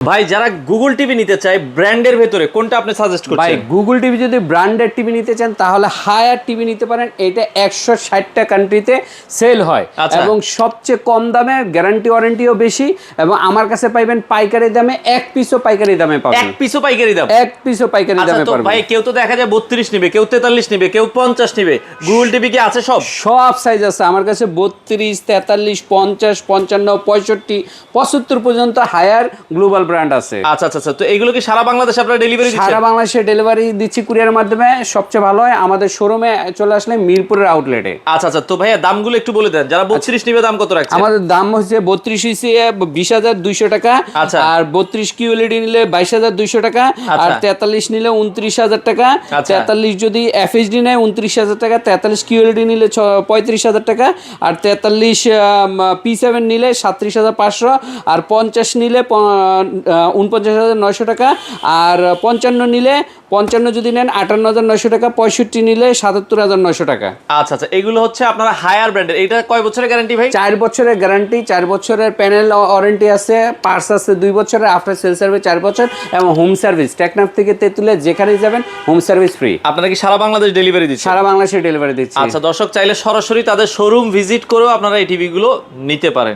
ভাই যারা Google TV নিতে চায় ব্র্যান্ডের ভেতরে কোনটা আপনি সাজেস্ট করছেন? ভাই গুগল টিভি যদি ব্র্যান্ডের টিভি নিতে চান তাহলে হায়ার টিভি নিতে পারেন। এটা একশো ষাটটা কান্ট্রিতে সেল হয়। আচ্ছা। এবং সবচেয়ে কম দামে গ্যারান্টি ওয়ারেন্টিও বেশি। এবং আমার কাছে পাইবেন পাইকারি দামে এক পিসও পাইকারি দামে পাবেন। এক পিসও পাইকারি দাম? এক পিসও পাইকারি আচ্ছা দামে পাবেন ভাই কেউ তো দেখা যায় বত্রিশ নিবে কেউ তেতাল্লিশ নিবে কেউ পঞ্চাশ নিবে। গুগল টিভি কি আছে সব? সব সাইজ আছে। আমার কাছে বত্রিশ তেতাল্লিশ পঞ্চাশ পঞ্চান্ন পঁয়ষট্টি পঁচাত্তর পর্যন্ত হায়ার গ্লোবাল ব্র্যান্ড আছে আচ্ছা আচ্ছা আচ্ছা তো এগুলো কি সারা বাংলাদেশে আপনারা ডেলিভারি দিচ্ছেন সারা বাংলাদেশে ডেলিভারি দিচ্ছি কুরিয়ার মাধ্যমে সবচেয়ে ভালো হয় আমাদের শোরুমে চলে আসলে মিরপুরের আউটলেটে আচ্ছা আচ্ছা তো ভাইয়া দামগুলো একটু বলে দেন যারা বত্রিশ নিবে দাম কত রাখছে আমাদের দাম হচ্ছে বত্রিশ ইসি বিশ হাজার দুইশো টাকা আচ্ছা। আর বত্রিশ কিউএলইডি নিলে বাইশ হাজার দুইশো টাকা আর আচ্ছা। তেতাল্লিশ নিলে উনত্রিশ হাজার টাকা আচ্ছা। তেতাল্লিশ যদি এফএইচডি নেয় উনত্রিশ হাজার টাকা তেতাল্লিশ কিউএলইডি নিলে ছ- পঁয়ত্রিশ হাজার টাকা আর তেতাল্লিশ পি সেভেন নিলে সাত্রিশ হাজার পাঁচশো আর পঞ্চাশ নিলে উনপঞ্চাশ হাজার নয়শো টাকা আর পঞ্চান্ন নিলে পঞ্চান্ন যদি নেন আটান্ন হাজার নয়শো টাকা পঁয়ষট্টি নিলে সাতাত্তর হাজার নয়শো টাকা। আচ্ছা আচ্ছা এগুলো হচ্ছে আপনারা হায়ার ব্র্যান্ডের এটা কয় বছরের গ্যারান্টি ভাই? চার বছরের গ্যারান্টি চার বছরের প্যানেল ওয়ারেন্টি আছে পার্স আছে দুই বছরের আফটার সেল সার্ভিস চার বছর এবং হোম সার্ভিস টেকনাফ থেকে তেঁতুলে যেখানেই যাবেন হোম সার্ভিস ফ্রি আপনারা কি সারা বাংলাদেশ ডেলিভারি দিচ্ছে সারা বাংলাদেশে ডেলিভারি দিচ্ছে। আচ্ছা দর্শক চাইলে সরাসরি তাদের শোরুম ভিজিট করেও আপনারা এই টিভিগুলো নিতে পারেন।